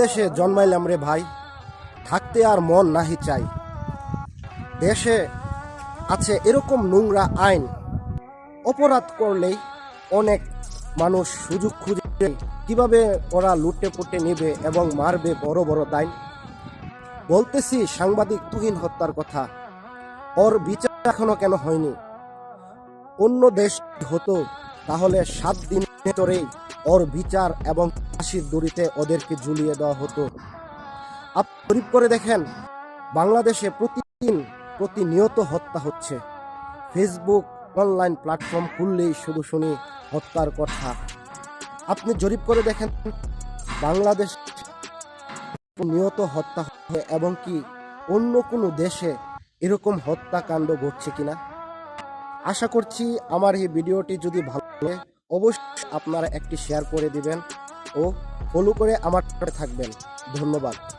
দেশে জন্মাইলাম রে ভাই, থাকতে আর মন নাহি চাই। দেশে আছে এরকম নোংরা আইন, অপরাধ করলেই অনেক মানুষ সুযোগ খুঁজে কীভাবে ওরা লুটে পুটে নেবে এবং মারবে বড় বড় দাইন? বলতেছি, সাংবাদিক তুহিন হত্যার কথা। ওর বিচার এখনও কেন হয়নি? অন্য দেশ হতো, তাহলে সাত দিন ভেতরেই ওর বিচার এবং ফাঁসির দড়িতে ওদেরকে ঝুলিয়ে দেওয়া হতো। আপনি জরিপ করে দেখেন, বাংলাদেশে প্রতিদিন প্রতিনিয়ত হত্যা হচ্ছে। ফেসবুক অনলাইন প্ল্যাটফর্ম খুললেই শুধু শুনি হত্যার কথা। আপনি জরিপ করে দেখেন, বাংলাদেশ নিয়ত হত্যা এবং কি অন্য কোনো দেশে এরকম হত্যাকাণ্ড ঘটছে কিনা? আশা করছি আমার এই ভিডিওটি যদি ভালো লাগে অবশ্যই আপনারা একটি শেয়ার করে দিবেন ও ফলো করে আমার থাকবেন। ধন্যবাদ।